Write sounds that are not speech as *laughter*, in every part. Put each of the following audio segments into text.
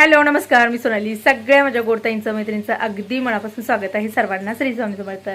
Hello नमस्कार. मी सोनाली. सगळ्या माझ्या गोडताईंचं मैत्रिणींचं अगदी मनापासून स्वागत आहे. सर्वांना श्री स्वामी समर्थ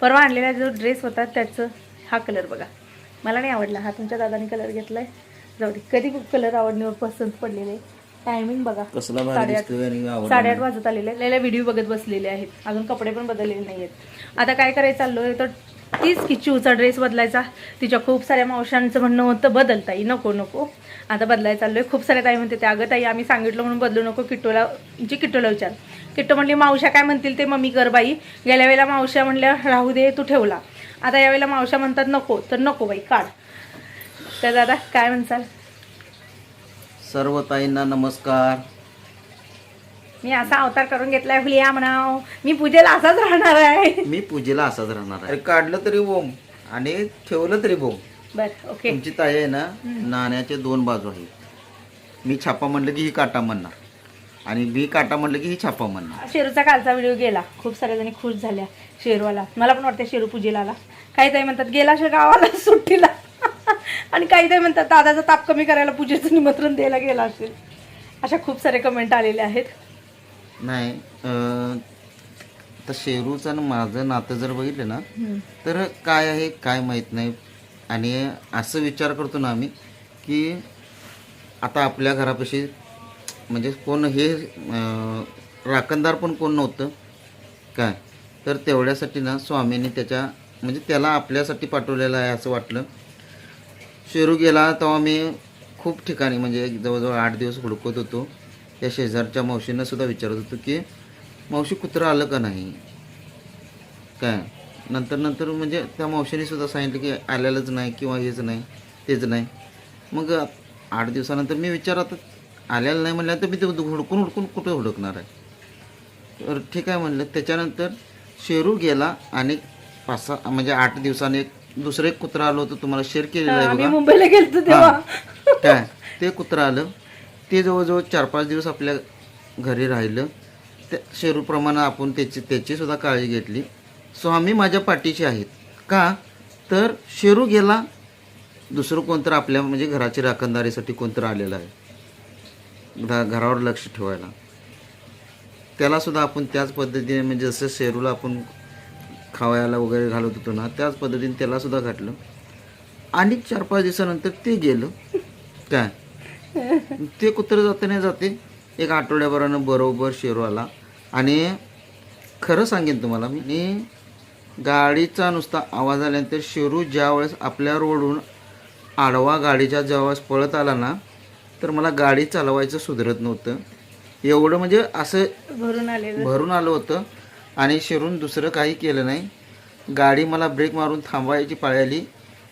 परवा आणलेला जो ड्रेस होता त्याचं हा कलर बघा. मला नाही आवडला. हा तुमच्या दादाने कलर घेतलाय. जाऊ दे. कधी कलर आवडण्यावर पसंत पडलेले. टायमिंग बघा. साडेआठ साडेआठ वाजत आलेले. लयला व्हिडिओ बघत बसलेले आहेत. अजून कपडे पण बदललेले नाही आहेत आता काय करायचं चाललोय? तर तीच की चिवचा ड्रेस बदलायचा. तिच्या खूप साऱ्या मावशांचं म्हणणं होतं बदल ताई नको नको. आता बदलायला आहे खूप साऱ्या ताई म्हणते ते अगं ताई आम्ही सांगितलं म्हणून बदलू नको किट्टोला म्हणजे किट्टोला विचार. किट्टो म्हणली मावशा काय म्हणतील ते मम्मी कर बाई. गेल्या वेळेला मावशा म्हणल्या राहू दे तू ठेवला. आता यावेळेला मावशा म्हणतात नको. तर नको बाई काढ. तर दादा काय म्हणसाल? सर्व ताईंना नमस्कार. मी असा अवतार करून घेतलाय फुलिया म्हणाव. मी पूजेला असाच राहणार आहे. मी पूजेला असाच राहणार आहे. अरे काढलं तरी बोम आणि ठेवलं तरी बोम. बर ओके. तुमची ताई आहे ना नाण्याचे दोन बाजू आहेत. मी छापा म्हणलं की ही काटा म्हणणार. आणि मी काटा म्हणलं की ही छापा म्हणणार. शेरूचा कालचा व्हिडिओ गेला. खूप साऱ्या जणी खुश झाल्या शेरूवाला. मला पण वाटतं शेरू पूजेला आला काही ताई म्हणतात गेला शे गावाला सुट्टीला. आणि काही ताई म्हणतात दादाचा ताप कमी करायला पूजेचं निमंत्रण द्यायला गेला असेल. अशा खूप सारे कमेंट आलेले आहेत. नाही तर शेरूचं आणि माझं नातं जर बघितलं ना तर काय आहे काय माहीत नाही. आणि असं विचार करतो ना आम्ही की आता आपल्या घरापाशी म्हणजे कोण हे राखणदार पण कोण नव्हतं. काय? तर तेवढ्यासाठी ना स्वामींनी त्याच्या म्हणजे त्याला आपल्यासाठी पाठवलेलं आहे असं वाटलं. शेरू गेला तेव्हा मी खूप ठिकाणी म्हणजे जवळजवळ आठ दिवस हुडकत होतो. त्या शेजारच्या मावशींना सुद्धा विचारत होतो की मावशी कुत्रं आलं का नाही? काय? नंतर नंतर म्हणजे त्या मावशीने सुद्धा सांगितलं की आलेलंच नाही किंवा हेच नाही तेच नाही. मग आठ दिवसानंतर मी विचारत आलेलं नाही म्हणलं तर मी ते हुडकून हुडकून कुठं हुडकणार आहे? तर ठीक आहे म्हणलं. त्याच्यानंतर शेरू गेला आणि पाच सहा म्हणजे आठ दिवसाने एक दुसरं एक कुत्रा आलं होतं तुम्हाला शेअर केलेलं आहे मुंबईला गेलतो तेव्हा. काय? ते कुत्रं आलं. ते जवळजवळ चार पाच दिवस आपल्या घरी राहिलं. त्या शेरूप्रमाणे आपण त्याची त्याचीसुद्धा काळजी घेतली. स्वामी माझ्या पाठीशी आहेत. का? तर शेरू गेला दुसरं कोणतं आपल्या म्हणजे घराची राखणदारीसाठी कोणतं आलेलं आहे. घ- घरावर लक्ष ठेवायला. त्यालासुद्धा आपण त्याच पद्धतीने म्हणजे जसं शेरूला आपण खावायला वगैरे घालत होतो ना त्याच पद्धतीने त्यालासुद्धा घातलं. आणि चार पाच दिवसानंतर ते गेलं. काय? ते कुत्रं जाते नाही जाते. एक आठवड्याभरानं बरोबर शेरू आला. आणि खरं सांगेन तुम्हाला मी गाडीचा नुसता आवाज आल्यानंतर शेरू ज्यावेळेस आपल्या रोडहून आडवा गाडीच्या ज्यावेळेस पळत आला ना तर मला गाडी चालवायचं सुधरत नव्हतं. एवढं म्हणजे असं भरून आलेलं. भरून आलं होतं. आणि शिरून दुसरं काही केलं नाही. गाडी मला ब्रेक मारून थांबवायची पाळी आली.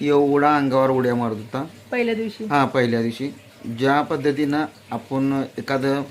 एवढा अंगावर उड्या मारत होता. पहिल्या दिवशी. हां पहिल्या दिवशी. ज्या पद्धतीनं आपण एखादं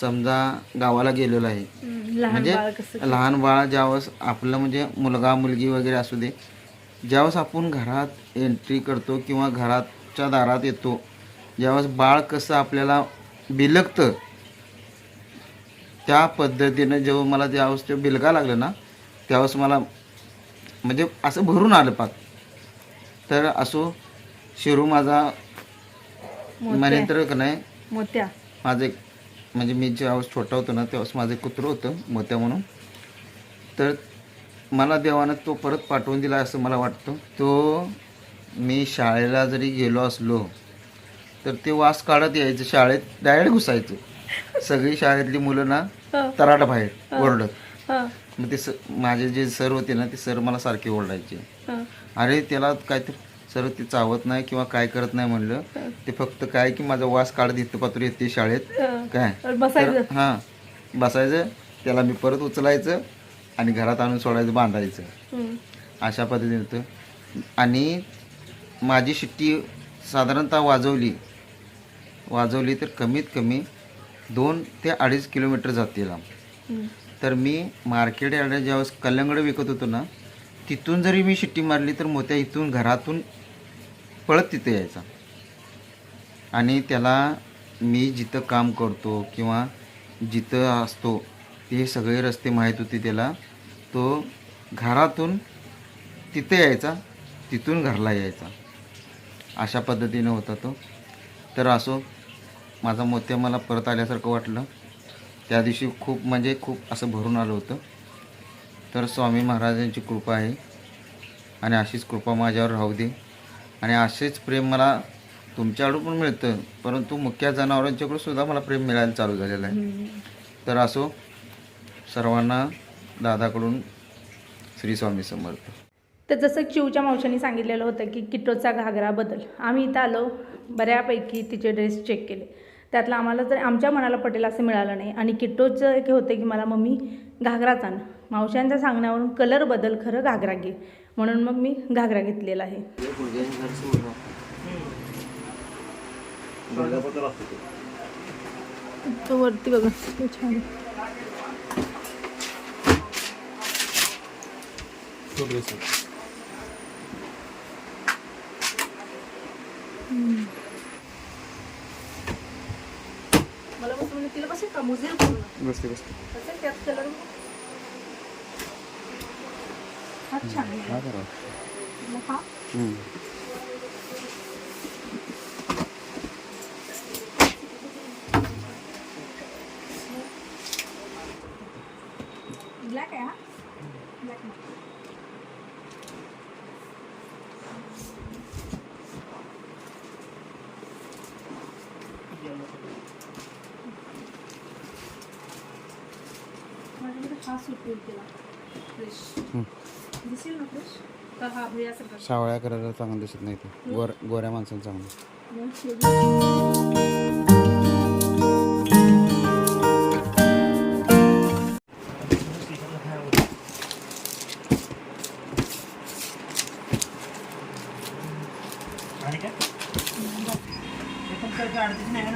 समजा गावाला गेलेलो आहे म्हणजे लहान बाळ ज्यावेळेस आपलं म्हणजे मुलगा मुलगी वगैरे असू दे ज्यावेळेस आपण घरात एंट्री करतो किंवा घराच्या दारात येतो ज्यावेळेस बाळ कसं आपल्याला बिलगतं त्या पद्धतीनं जेव्हा मला ज्यावेळेस ते बिलगा लागलं ना त्यावेळेस मला म्हणजे असं भरून आलं पाक. तर असो शिरू माझा तर का नाही मोत्या. माझं एक म्हणजे मी ज्यावेळेस छोटा होतो ना त्यावेळेस माझं एक कुत्रं होतं मोत्या म्हणून. तर मला देवानं तो परत पाठवून दिला असं मला वाटतं. तो मी शाळेला जरी गेलो असलो तर ते वास काढत यायचं. शाळेत डायरेक्ट घुसायचं. सगळी शाळेतली मुलं ना हं, तराट बाहेर ओरडत. हं, मग ते स माझे जे सर होते ना ते सर मला सारखे ओरडायचे. हं. अरे त्याला काय तर सर ते चावत नाही किंवा काय करत नाही म्हणलं. ते फक्त काय की माझा वास काढत येतं पात्र येते शाळेत. काय? बसायचं? तर हां. बसायचं त्याला मी परत उचलायचं आणि घरात आणून सोडायचं बांधायचं. अशा पद्धतीने होतं. आणि माझी शिट्टी साधारणतः वाजवली. वाजवली तर कमीत कमी दोन ते अडीच किलोमीटर जाते लांब. तर मी मार्केट यार्डात ज्यावेळेस कल्याणकडे विकत होतो ना तिथून जरी मी शिट्टी मारली तर मोत्या इथून घरातून पळत तिथे यायचा. आणि त्याला मी जिथं काम करतो किंवा जिथं असतो ते सगळे रस्ते माहीत होते त्याला. तो घरातून तिथे यायचा तिथून घरला यायचा. अशा पद्धतीनं होता तो. तर असो माझा मोत्या मला परत आल्यासारखं वाटलं. त्या दिवशी खूप म्हणजे खूप असं भरून आलं होतं. तर स्वामी महाराजांची कृपा आहे. आणि अशीच कृपा माझ्यावर राहू दे. आणि असेच प्रेम मला तुमच्याकडून पण मिळतं. परंतु मुख्य जनावरांच्याकडून सुद्धा मला प्रेम मिळायला चालू झालेलं आहे. तर असो सर्वांना दादाकडून श्री स्वामी समर्थ. तर जसं चिवच्या मावशांनी सांगितलेलं होतं की किट्टोचा घागरा बदल. आम्ही इथं आलो बऱ्यापैकी तिचे ड्रेस चेक केले. त्यातलं आम्हाला तर आमच्या मनाला पटेल असं मिळालं नाही. आणि किट्टोचं एक होतं की मला मम्मी घागराच आण. मावशांच्या सांगण्यावरून कलर बदल खरं घागरा घे म्हणून मग मी घागरा घेतलेला आहे. तो. वरती बघा छान. मला मस्त म्हणजे तिला कसं का? मुजेल पूर्ण बसते बसते. कसं त्यात कलर हा छान आहे. मग हा ब्लॅक आहे हा ब्लॅक नाही. माझ्याकडे हा सूट होईल तिला फ्रेश दिसेल ना हा भैयासारखा सावळ्या करायला चांगलं दिसत नाही ते. गोर गोऱ्या माणसाला चांगलं दिसतं. मग शेवटी आणि काय? ते पण काय अडतीस नाही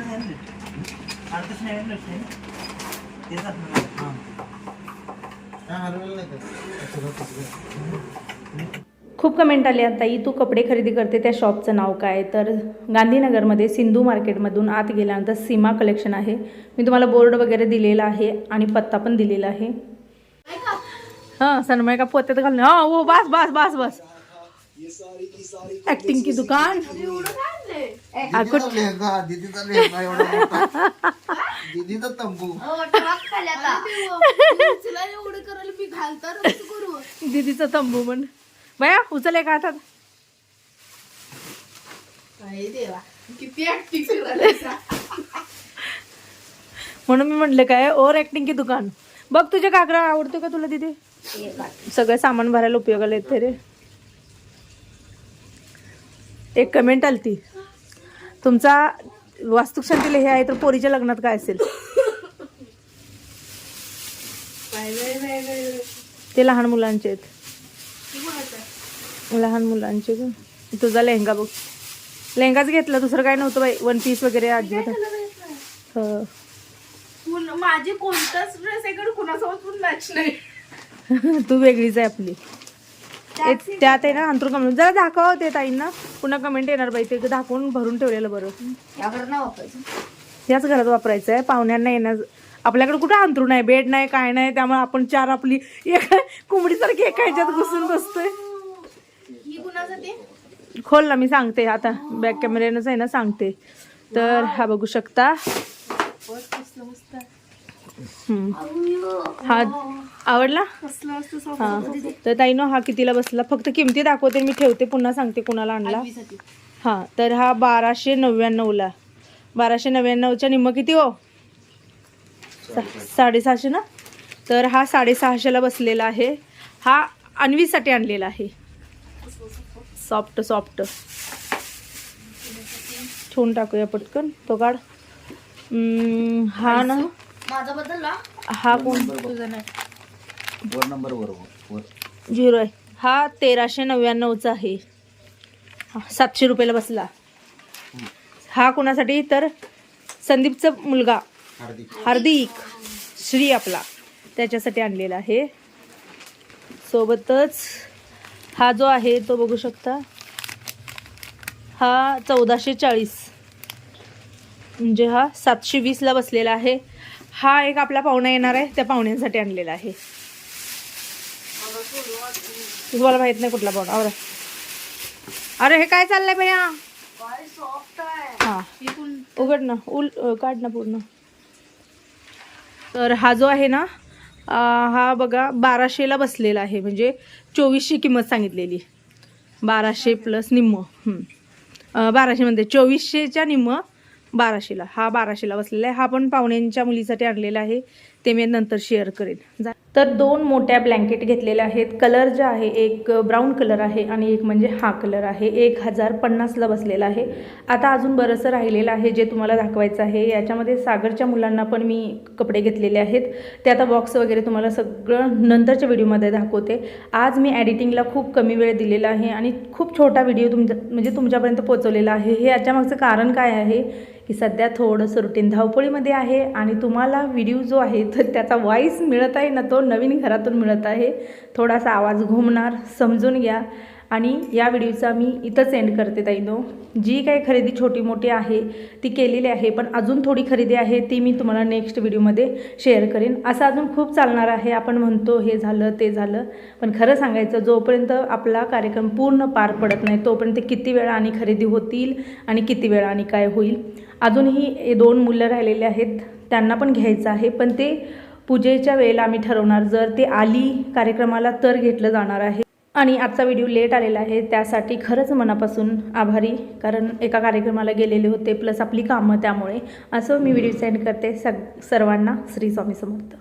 अडतीस नाही. तेच हां. खूप कमेंट आले आता ताई तू कपडे खरेदी करते त्या शॉपचं नाव काय? तर गांधीनगरमध्ये सिंधू मार्केटमधून आत गेल्यानंतर सीमा कलेक्शन आहे. मी तुम्हाला बोर्ड वगैरे दिलेला आहे आणि पत्ता पण दिलेला आहे. हां सनमय का पोत्यात घालून हा हो बस बस बस बस. ऍक्टिंग की दुकान? आ, कुठ- दीदीचा तंबू. दीदीचं तंबू पण बया उचल एका हातात म्हणून मी म्हटलं काय ओव्हर ऍक्टिंग की दुकान. बघ तुझ्या काकरा आवडतो का तुला तिथे सगळं सामान भरायला उपयोगाला येते रे. एक कमेंट आलती. तुमचा वास्तुशांतीला हे आहे तर पोरीच्या लग्नात काय असेल? ते लहान मुलांचे आहेत. लहान मुलांचे तुझा लेहंगा बघ. लेहंगाच घेतला दुसरं काय नव्हतं बाई. वन पीस वगैरे अजिबात. हो. माझी कोणताच ड्रेस आहे कुणासोबत पण मॅच नाही. *laughs* तू वेगळीच आहे आपली. त्यात आहे ना अंतरून कमेंट जरा दाखव ते ताईंना. पुन्हा कमेंट येणार बाई ते दाखवून भरून ठेवलेलं बरं. त्याच घरात वापरायचं. आहे पाहुण्यांना येणार आपल्याकडे कुठं अंतरून आहे बेड नाही काय नाही त्यामुळे आपण चार आपली एका कोंबडीसारखी एका ह्याच्यात घुसून बसतोय. खोल ना मी सांगते. आता बॅक कॅमेऱ्यानंच आहे ना सांगते. तर हा बघू शकता. हा आवडला? हा. तर ताईनो हा कितीला बसला? फक्त किमती दाखवते मी ठेवते पुन्हा सांगते कुणाला आणला. हा तर हा बाराशे नव्याण्णवला. बाराशे नव्याण्णवच्या निम्म किती हो? साडेसहाशे ना? तर हा साडेसहाशेला बसलेला आहे. हा अन्वीसाठी आणलेला आहे. Soft soft. ठेवून टाकूया पटकन. तो काढ. हा ना. माझा बदलला हा कोण? तुझा नाही. वर नंबर बरोबर वर झिरो आहे. हा तेराशे नव्याण्णवचा आहे. सातशे रुपयाला बसला. हा कोणासाठी? तर संदीपचा मुलगा. हार्दिक. हार्दिक. श्री आपला. त्याच्यासाठी आणलेला आहे. सोबतच हा जो आहे तो बघू शकता. हा चौदाशे चाळीस. म्हणजे हा सातशे वीसला बसलेला आहे. हा एक आपला पाहुणा येणार आहे त्या पाहुण्यांसाठी आणलेला आहे. तुम्हाला माहीत नाही कुठला पाहुणा आवरा. अरे हे काय चाललंय आहे. हा. उघड ना उल काढ ना पूर्ण. तर हा जो आहे ना हा बघा बाराशेला बसलेला आहे म्हणजे चोवीसशे किंमत सांगितलेली. बाराशे प्लस निम्म बाराशे म्हणते चोवीसशेच्या निम्म बाराशेला. हा बाराशेला बसलेला आहे. हा पण पाहुण्यांच्या मुलीसाठी आणलेला आहे. ते मी नंतर शेअर करेन. जा- तर दोन मोठ्या ब्लँकेट घेतलेल्या आहेत. कलर जे आहे एक ब्राऊन कलर आहे आणि एक म्हणजे हा कलर आहे. एक हजार पन्नासला बसलेला आहे. आता अजून बरंचसं राहिलेलं आहे जे तुम्हाला दाखवायचं आहे. याच्यामध्ये सागरच्या मुलांना पण मी कपडे घेतलेले आहेत. ते आता बॉक्स वगैरे तुम्हाला सगळं नंतरच्या व्हिडिओमध्ये दाखवते. आज मी एडिटिंगला खूप कमी वेळ दिलेला आहे आणि खूप छोटा व्हिडिओ तुमच्या म्हणजे तुमच्यापर्यंत पोचवलेला आहे. हे याच्यामागचं कारण काय आहे? की सध्या थोडंसं रुटीन धावपळीमध्ये आहे आणि तुम्हाला व्हिडिओ जो आहे तर त्याचा वॉईस मिळत आहे ना तो नवीन घरातून मिळत आहे. थोडासा आवाज घुमणार समजून घ्या. आणि या व्हिडिओचा मी इथंच एंड करते ताईनो जी काही खरेदी छोटी मोठी आहे ती केलेली आहे पण अजून थोडी खरेदी आहे ती मी तुम्हाला नेक्स्ट व्हिडिओमध्ये शेअर करेन. असं अजून खूप चालणार आहे आपण म्हणतो हे झालं ते झालं. पण खरं सांगायचं जोपर्यंत आपला कार्यक्रम पूर्ण पार पडत नाही तोपर्यंत किती वेळा आणि खरेदी होतील आणि किती वेळा आणि काय होईल. अजूनही दोन मुलं राहिलेले आहेत त्यांना पण घ्यायचं आहे पण ते पूजेच्या वेळेला आम्ही ठरवणार जर ते आली कार्यक्रमाला तर घेतलं जाणार आहे. आणि आजचा व्हिडिओ लेट आलेला आहे त्यासाठी खरंच मनापासून आभारी. कारण एका कार्यक्रमाला गेलेले होते प्लस आपली कामं त्यामुळे. असं मी व्हिडिओ सेंड करते सग सर्वांना श्री स्वामी समर्थ.